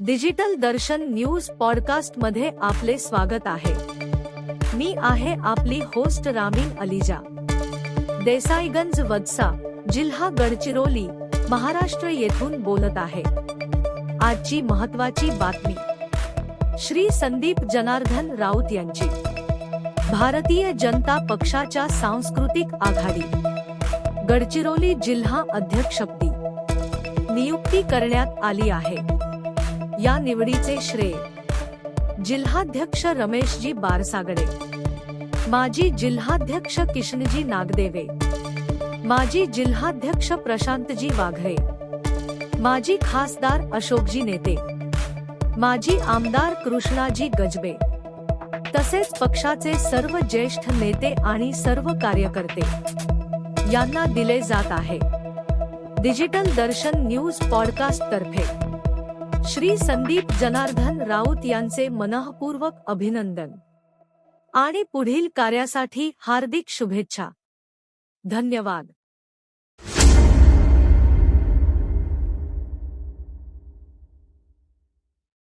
Digital दर्शन news पॉडकास्टमध्ये आपले स्वागत आहे. मी आहे आपली होस्ट रामीन अलिजा. देसाईगंज वदसा जिल्हा गडचिरोली महाराष्ट्र येथून बोलत आहे. आजची महत्वाची बातमी. श्री संदीप जनार्दन राऊत यांची. भारतीय जनता पक्षाच्या सांस्कृतिक आघाडी. गडचिरोली जिल्हा अध्यक्षपदी. नियुक्ती करण्यात आली आहे. या निवडीचे श्रेय. जिल्हाध्यक्ष रमेशजी बारसागडे माजी जिल्हाध्यक्ष किशनजी नागदेवे. माजी जिल्हाध्यक्ष प्रशांतजी वाघळे माजी खासदार अशोकजी नेते. माजी आमदार कृष्णाजी गजबे. तसेच पक्षाचे सर्व ज्येष्ठ नेते आणि सर्व कार्यकर्ते. यांना दिले जात आहे. डिजिटल दर्शन न्यूज पॉडकास्ट तर्फे. श्री संदीप जनार्दन राऊत यांचे मनःपूर्वक अभिनंदन. आणि पुढील कार्यासाठी हार्दिक शुभेच्छा. धन्यवाद.